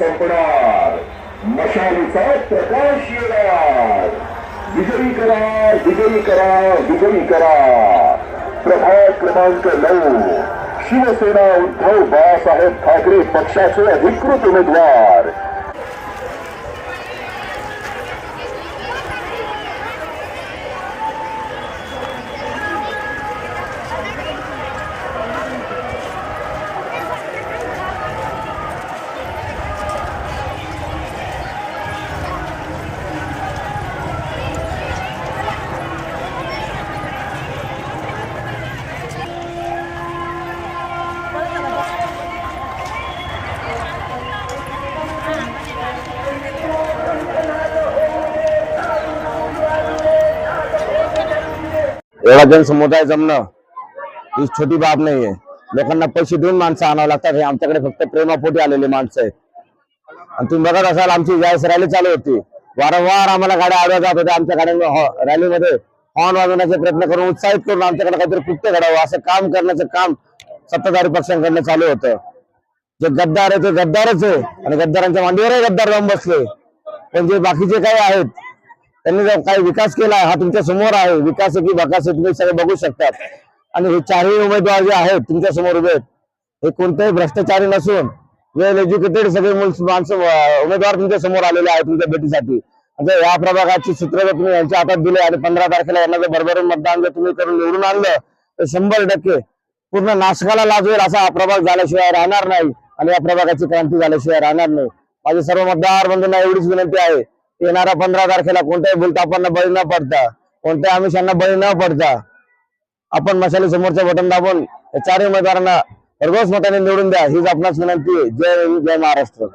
संपणार मशालीचा प्रकाश येणार. विजयी करा विजयी करा विजयी करा. प्रभाग क्रमांक नऊ. शिवसेना उद्धव बाळासाहेब ठाकरे पक्षाचे अधिकृत उमेदवार. एवढा जनसमुदाय जमणं ही छोटी बाब नाहीये. लोकांना पैसे देऊन माणसं आणावं लागतात. हे आमच्याकडे फक्त प्रेमापोटी आलेली माणसं आहेत. आणि तुम्ही बघत असाल आमची ज्यावेळेस रॅली चालू होती. वारंवार आम्हाला गाड्या आडव्या जात होत्या. आमच्या गाड्यांना रॅलीमध्ये हॉर्न वाजवण्याचे प्रयत्न करून उत्साहित करून आमच्याकडे काहीतरी कृत्य घडावं असं काम करण्याचं काम सत्ताधारी पक्षांकडनं चालू होतं. जे गद्दार आहे ते गद्दारच आहे. आणि गद्दारांच्या मांडीवरही गद्दार जाऊन बसले. पण जे बाकीचे काही आहेत त्यांनी जो काही विकास केला हा तुमच्यासमोर आहे विकास की बकास तुम्ही सगळे बघू शकतात. आणि हे चारही उमेदवार जे आहेत तुमच्यासमोर उभे आहेत हे कोणतेही भ्रष्टाचारी नसून वेल एज्युकेटेड सगळे माणसं उमेदवार तुमच्यासमोर आलेले आहेत तुमच्या भेटीसाठी. म्हणजे या प्रभागाची सूत्र जर तुम्ही यांच्या हातात दिले आणि पंधरा तारखेला यांना जर भरभरून मतदान जर तुम्ही करून निवडून आणलं तर शंभर टक्के पूर्ण नाशकाला लाजवेल असा हा प्रभाग झाल्याशिवाय राहणार नाही आणि या प्रभागाची क्रांती झाल्याशिवाय राहणार नाही. माझे सर्व मतदार बंधूंना एवढीच विनंती आहे येणाऱ्या पंधरा तारखेला कोणत्याही भूलतापांना बळी न पडता कोणत्याही आमिषांना बळी न पडता आपण मशाली समोरचं बटन दाबून चारही उमेदवारांना भरघोस मताने निवडून द्या हीच आपणास विनंती आहे. जय जय महाराष्ट्र.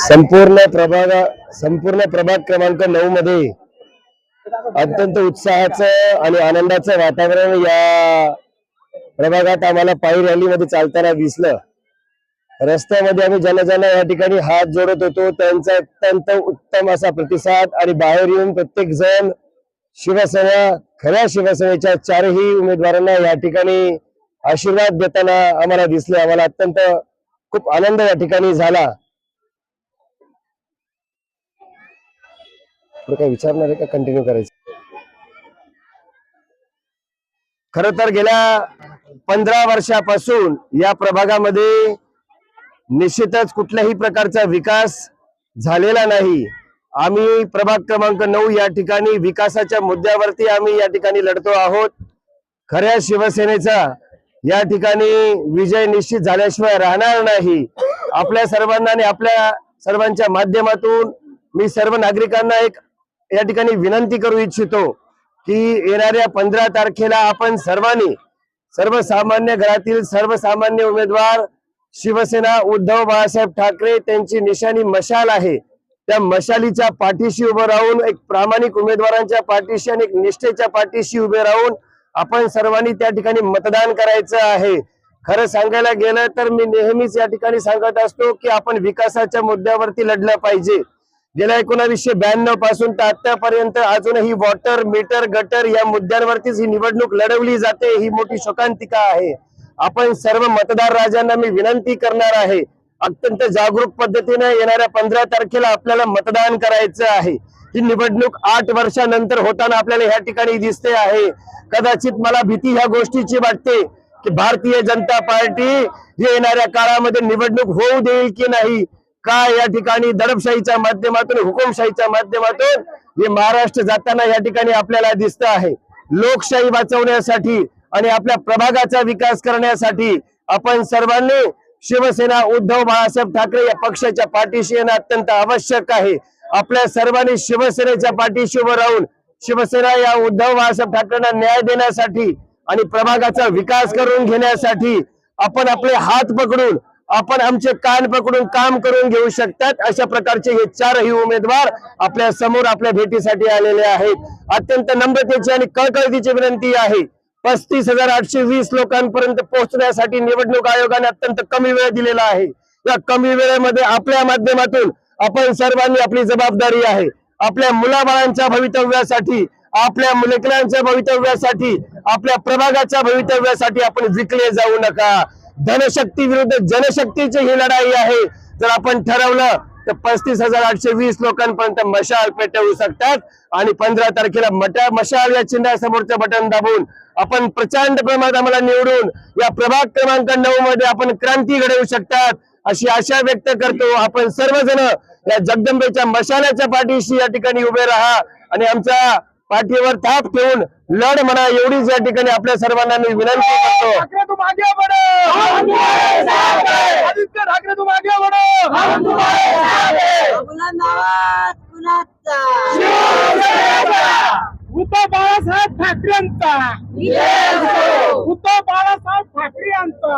संपूर्ण प्रभाग संपूर्ण प्रभाग क्रमांक नऊ मध्ये अत्यंत उत्साहाचं आणि आनंदाचं वातावरण या प्रभागात आम्हाला पायी रॅलीमध्ये चालताना दिसलं. रस्त्यामध्ये आम्ही जनजन या ठिकाणी हात जोडत होतो. त्यांचा अत्यंत उत्तम असा प्रतिसाद आणि बाहेर येऊन प्रत्येक जण शिवसेना खऱ्या शिवसेनेच्या चारही उमेदवारांना या ठिकाणी आशीर्वाद देताना आम्हाला दिसले. आम्हाला अत्यंत खूप आनंद या ठिकाणी झाला. काय विचारणार आहे का? कंटिन्यू करायचं. खर तर गेल्या पंधरा वर्षापासून या प्रभागामध्ये निश्चितच कुठल्याही प्रकारचा विकास झालेला नाही. आम्ही प्रभाग क्रमांक नऊ या ठिकाणी विकासाच्या मुद्द्यावरती आम्ही या ठिकाणी लढतो आहोत. खऱ्या शिवसेनेचा या ठिकाणी विजय निश्चित झाल्याशिवाय राहणार नाही. आपल्या सर्वांना आणि आपल्या सर्वांच्या माध्यमातून मी सर्व नागरिकांना एक या ठिकाणी विनंती करू इच्छितो की येणाऱ्या पंधरा तारखेला आपण सर्वांनी सर्वसामान्य घरातील सर्वसामान्य उमेदवार शिवसेना उद्धव बाळासाहेब ठाकरे त्यांची निशाणी मशाल आहे. त्या मशालीच्या पाठीशी उभं राहून एक प्रामाणिक उमेदवारांच्या पाठीशी आणि एक निष्ठेच्या पाठीशी उभे राहून आपण सर्वांनी त्या ठिकाणी मतदान करायचं आहे. खरं सांगायला गेलं तर मी नेहमीच या ठिकाणी सांगत असतो की आपण विकासाच्या मुद्द्यावरती लढलं पाहिजे. गेल्या एकोणावीसशे ब्याण्णवपासून तर आतापर्यंत अजूनही वॉटर मीटर गटर या मुद्द्यांवरतीच ही निवडणूक लढवली जाते ही मोठी शोकांतिका आहे. आपण सर्व मतदार राजांना मी विनंती करणार आहे अत्यंत जागरूक पद्धतीने येणाऱ्या पंधरा तारखेला आपल्याला मतदान करायचं आहे. ही निवडणूक आठ वर्षानंतर होताना आपल्याला ह्या ठिकाणी दिसते आहे. कदाचित मला भीती ह्या गोष्टीची वाटते की भारतीय जनता पार्टी येणाऱ्या काळामध्ये निवडणूक होऊ देईल की नाही? का या ठिकाणी दडपशाहीच्या माध्यमातून हुकुमशाहीच्या माध्यमातून हे महाराष्ट्र जाताना या ठिकाणी आपल्याला दिसत आहे? लोकशाही वाचवण्यासाठी आणि आपल्या प्रभागाचा विकास करण्यासाठी आपण सर्वांनी शिवसेना उद्धव बाळासाहेब ठाकरे या पक्षाच्या पाठीशी येणं अत्यंत आवश्यक आहे. आपल्या सर्वांनी शिवसेनेच्या पाठीशी उभं राहून शिवसेना या उद्धव बाळासाहेब ठाकरेंना न्याय देण्यासाठी आणि प्रभागाचा विकास करून घेण्यासाठी आपण आपले हात पकडून आपण आमचे कान पकडून काम करून घेऊ शकतात. अशा प्रकारचे हे चारही उमेदवार आपल्यासमोर आपल्या भेटीसाठी आलेले आहेत. अत्यंत नम्रतेची आणि कळकळतीची विनंती आहे. पस्तीस हजार आठशे वीस लोकांपर्यंत पोहोचण्यासाठी निवडणूक आयोगाने अत्यंत कमी वेळ दिलेला आहे. या कमी वेळेमध्ये आपल्या माध्यमातून आपण सर्वांनी आपली जबाबदारी आहे. आपल्या मुलाबाळांच्या भवितव्यासाठी आपल्या लेकरांच्या भवितव्यासाठी आपल्या प्रभागाच्या भवितव्यासाठी आपण विकले जाऊ नका. धनशक्ती विरुद्ध जनशक्तीची ही लढाई आहे. जर आपण ठरवलं तर पस्तीस हजार आठशे वीस लोकांपर्यंत मशाल पेटवू शकतात. आणि पंधरा तारखेला मटा मशाल या चिन्हासमोरचं बटन दाबून आपण प्रचंड प्रमाणात आम्हाला निवडून या प्रभाग क्रमांक नऊ मध्ये आपण क्रांती घडवू शकतात अशी आशा व्यक्त करतो. आपण सर्वजण या जगदंबेच्या मशालाच्या पाठीशी या ठिकाणी उभे राहा आणि आमचा पाठीवर थाप ठेवून लढ म्हणा एवढीच या ठिकाणी आपल्या सर्वांना मी विनंती करतो. ठाकरे हैं ठाकरे हैं उद्धव बाळासाहेब ठाकरेंचा उद्धव बाळासाहेब ठाकरे यांचा.